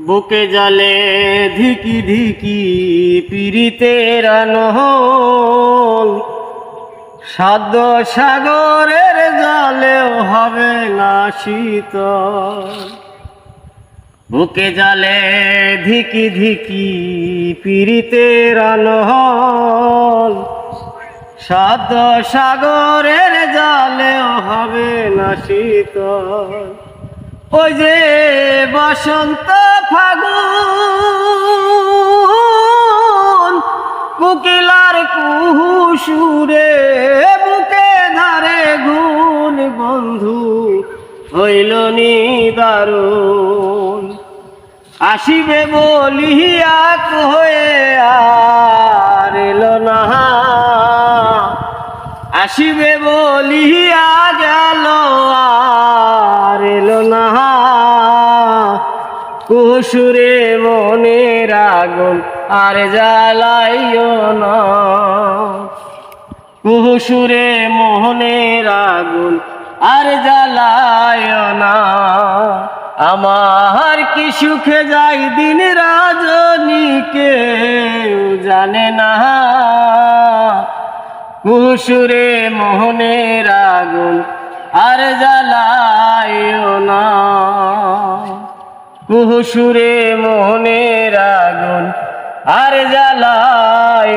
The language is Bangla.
বুকে জলে ধিকি ধিকি পিরিতের আনহল। সাদ সাগরের জলেও হবে না শীত বুকে জলে ধিকি ধিকি পিরিতের আনহল। সাধ্য সাগরের জলেও হবে না শীত ওই যে বসন্ত ফাগুন কুকিলার কুহু সুরে, বুকে ধারে গুণ বন্ধু হইল নি দারুণ আসিবে বলিয়া হয়ে আর না। আসিবে বলিয়া গেল আর না। কুসুরে মনের আগুন আর জ্বালাইও না। কুহুসুরে মোহনের আগুন আর জ্বালায় না। আমার কি সুখে যাই দিন রাজনীকে জানে না। কুসুরে মোহনের আগুন আর জ্বালায় কুহুসুরে মনের আগুন আর জ্বালায়